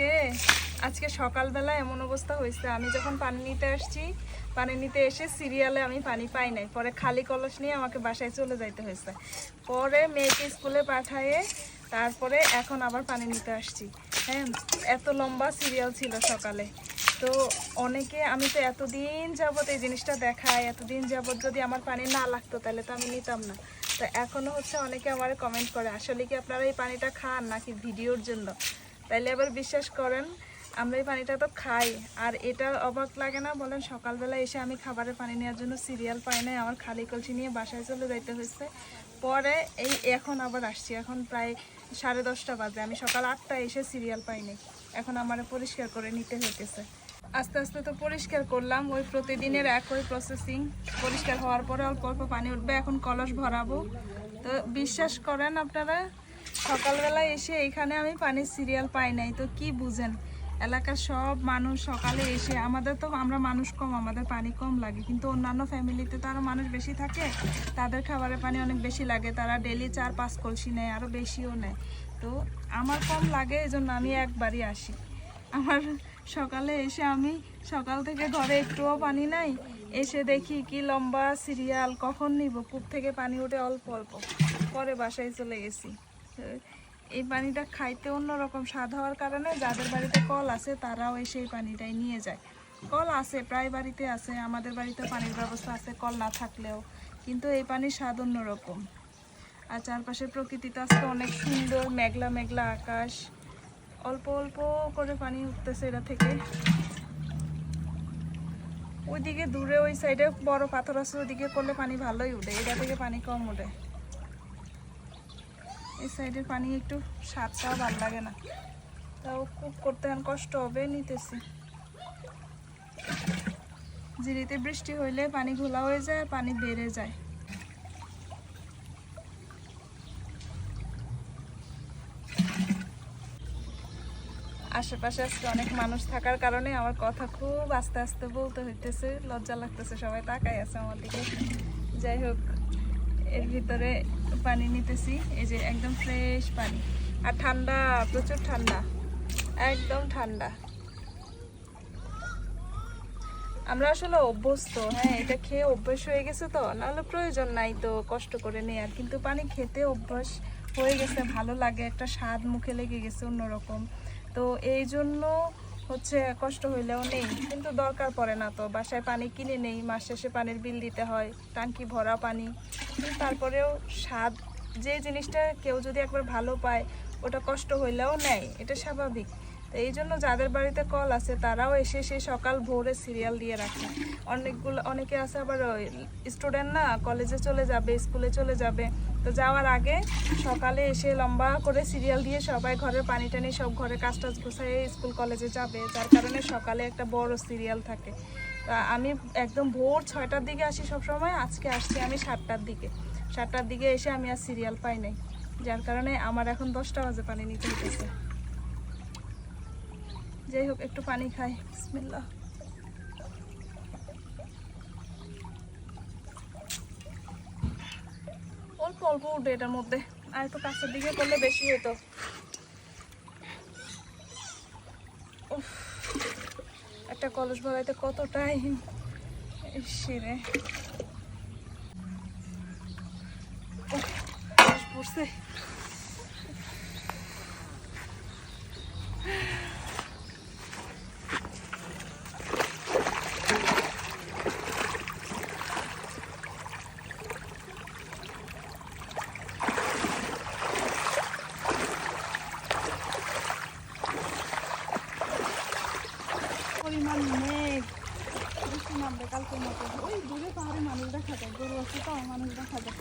আজকে আজকে সকালবেলা এমন অবস্থা হয়েছে। আমি যখন পানি নিতে আসছি, পানি নিতে এসে সিরিয়ালে আমি পানি পাই নাই। পরে খালি কলস নিয়ে আমাকে বাসায় চলে যাইতে হয়েছে। পরে মেয়েকে স্কুলে পাঠায়ে তারপরে এখন আবার পানি নিতে আসছি। হ্যাঁ এত লম্বা সিরিয়াল ছিল সকালে। তো অনেকে, আমি তো এতদিন যাবত এই জিনিসটা দেখাই, এতদিন যাবৎ যদি আমার পানি না লাগতো তাহলে তো আমি নিতাম না। তো এখনও হচ্ছে অনেকে আমার কমেন্ট করে, আসলে কি আপনারা এই পানিটা খান নাকি ভিডিওর জন্য? তাইলে আবার বিশ্বাস করেন, আমরা এই পানিটা তো খাই, আর এটা অবাক লাগে না? বলেন সকালবেলা এসে আমি খাবারের পানি নেওয়ার জন্য সিরিয়াল পাই নাই, আমার খালি কলসি নিয়ে বাসায় চলে যাইতে হয়েছে পরে এই এখন আবার আসছি, এখন প্রায় সাড়ে দশটা বাজে, আমি সকাল আটটায় এসে সিরিয়াল পাই নাই এখন আমার পরিষ্কার করে নিতে হইতেছে। আস্তে আস্তে তো পরিষ্কার করলাম, ওই প্রতিদিনের একই প্রসেসিং পরিষ্কার হওয়ার পরে অল্প অল্প পানি উঠবে, এখন কলস ভরাবো। তো বিশ্বাস করেন আপনারা? সকালবেলা এসে এখানে আমি পানির সিরিয়াল পাই নাই, তো কি বুঝেন? এলাকার সব মানুষ সকালে এসে, আমাদের তো আমরা মানুষ কম, আমাদের পানি কম লাগে, কিন্তু অন্যান্য ফ্যামিলিতে তো আরও মানুষ বেশি থাকে, তাদের খাবারের পানি অনেক বেশি লাগে, তারা ডেলি চার পাঁচ কলসি নেয় আরও বেশিও নেয়। তো আমার কম লাগে এই জন্য আমি একবারই আসি। আমার সকালে এসে আমি সকাল থেকে ঘরে একটুও পানি নাই, এসে দেখি কি লম্বা সিরিয়াল, কখন নিব? কূপ থেকে পানি উঠে অল্প অল্প। পরে বাসায় চলে গেছি। এই পানিটা খাইতে অন্যরকম স্বাদ হওয়ার কারণে যাদের বাড়িতে কল আছে, তারাও এসে এই পানিটাই নিয়ে যায়। কল আছে, প্রায় বাড়িতে আছে, আমাদের বাড়িতে পানির ব্যবস্থা আছে, কল না থাকলেও। কিন্তু এই পানির স্বাদ অন্যরকম। আর চারপাশের প্রকৃতিটা আজকে অনেক সুন্দর, মেঘলা মেঘলা আকাশ। অল্প অল্প করে পানি উঠতেছে এটা থেকে। ওইদিকে দূরে ওই সাইডে বড় পাথর আছে, ওইদিকে করলে পানি ভালোই উঠে, এটা থেকে পানি কম উঠে। এই সাইডের পানি একটু স্বাদটাও ভালো লাগে না। তাও খুব করতে এখন কষ্ট হবে, নিতেছি। জিরিতে বৃষ্টি হইলে পানি ঘোলা হয়ে যায়, পানি বেড়ে যায়। আশেপাশে আজকে অনেক মানুষ থাকার কারণে আমার কথা খুব আস্তে আস্তে বলতে হইতেছে, লজ্জা লাগতেছে, সবাই তাকাই আছে আমার দিকে। যাই হোক এর ভিতরে পানি নিতেছি, এই যে একদম ফ্রেশ পানি। আর ঠান্ডা, প্রচুর ঠান্ডা, একদম ঠান্ডা। আমরা আসলে অভ্যস্ত হ্যাঁ এটা খেয়ে অভ্যাস হয়ে গেছে তো, নাহলে প্রয়োজন নাই তো কষ্ট করে নেওয়ার কিন্তু পানি খেতে অভ্যাস হয়ে গেছে, ভালো লাগে, একটা স্বাদ মুখে লেগে গেছে অন্যরকম। তো এই জন্য হচ্ছে কষ্ট হইলেও নেই, কিন্তু দরকার পড়ে না তো। বাসায় পানি কিনে নেই, মাস শেষে পানির বিল দিতে হয়, টাঙ্কি ভরা পানি। তারপরেও স্বাদ, যে জিনিসটা কেউ যদি একবার ভালো পায়, ওটা কষ্ট হইলেও নেয়, এটা স্বাভাবিক। এই জন্য যাদের বাড়িতে কল আছে, তারাও এসে সেই সকাল ভোরে সিরিয়াল দিয়ে রাখে। অনেকগুলো, অনেকে আছে আবার স্টুডেন্ট না কলেজে চলে যাবে স্কুলে চলে যাবে। তো যাওয়ার আগে সকালে এসে লম্বা করে সিরিয়াল দিয়ে সবাই ঘরের পানি টানি সব ঘরে কাজ টাজ গুছাই স্কুল কলেজে যাবে। যার কারণে সকালে একটা বড় সিরিয়াল থাকে। তা আমি একদম ভোর ছয়টার দিকে আসি সব সময় আজকে আসছি আমি সাতটার দিকে। সাতটার দিকে এসে আমি আর সিরিয়াল পাই নাই। যার কারণে আমার এখন দশটা বাজে পানি নিতে হইতেছে। যাই হোক, একটু পানি খাই। বিসমিল্লাহ। অল্প অল্প উঠে এটার মধ্যে। আর একটু কাছের দিকে করলে বেশি হতো একটা কলস ভরাইতে কত টাইম সিরে পড়ছে। পরিমাণ মেঘ বৃষ্টি নামবে কালকের মতো। ওই দূরে পাহাড়ে মানুষ দেখা যায়, গরু আছে তো মানুষ দেখা যায়।